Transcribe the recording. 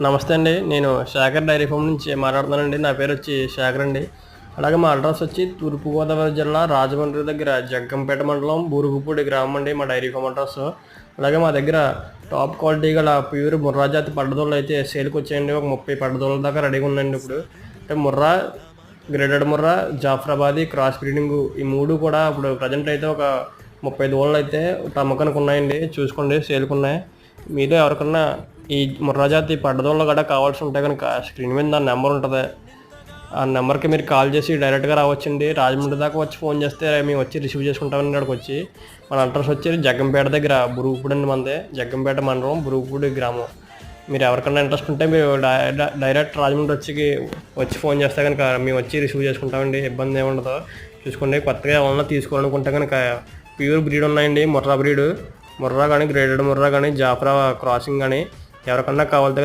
నమస్తే అండి. నేను శేఖర్ డైరీ ఫామ్ నుంచి మాట్లాడుతున్నానండి. నా పేరు వచ్చి శేఖర్ అండి. అలాగే మా అడ్రస్ వచ్చి తూర్పుగోదావరి జిల్లా రాజమండ్రి దగ్గర జగ్గంపేట మండలం బూరుగుపూడి గ్రామం అండి మా డైరీ ఫామ్ అడ్రస్. అలాగే మా దగ్గర టాప్ క్వాలిటీ గల ప్యూర్ ముర్రా జాతి పడ్డదోళ్ళు అయితే సేల్కి వచ్చాయండి. ఒక ముప్పై పడ్డదోళ్ళ దాకా రెడీగా ఉందండి ఇప్పుడు. అంటే Murrah graded Murrah Jafarabadi cross breeding ఈ మూడు కూడా ఇప్పుడు ప్రజెంట్ అయితే ఒక ముప్పై దోళ్ళు అయితే అమ్మకానికి ఉన్నాయండి. చూసుకోండి సేల్కి ఉన్నాయి. మీలో ఎవరికన్నా ఈ ముర్రాజాతి పడ్డదోళ్ళు కూడా కావాల్సి ఉంటే కనుక స్క్రీన్ మీద నా నెంబర్ ఉంటుంది. ఆ నెంబర్కి మీరు కాల్ చేసి డైరెక్ట్గా రావచ్చండి. రాజమండ్రి దాకా వచ్చి ఫోన్ చేస్తే మేము వచ్చి రిసీవ్ చేసుకుంటామని ఇక్కడికి వచ్చి మన అడ్రస్ వచ్చి జగ్గంపేట దగ్గర బురుగుపూడి అండి మనదే జగ్గంపేట మండలం బురుగుపూడి గ్రామం. మీరు ఎవరికన్నా ఇంట్రెస్ట్ ఉంటే మీరు డై- డైరెక్ట్ రాజమండ్రి వచ్చి వచ్చి ఫోన్ చేస్తే కనుక మేము వచ్చి రిసీవ్ చేసుకుంటామండి. ఇబ్బంది ఏముండదు చూసుకోండి కొత్తగా ఏమన్నా తీసుకోవాలనుకుంటే కనుక ప్యూర్ బ్రీడ్ ఉన్నాయండి. ముర్రా బ్రీడ్. ముర్రా కానీ గ్రేడెడ్ ముర్రా కానీ జాఫ్రా క్రాసింగ్ కానీ ఎవరికన్నా కావాలంటే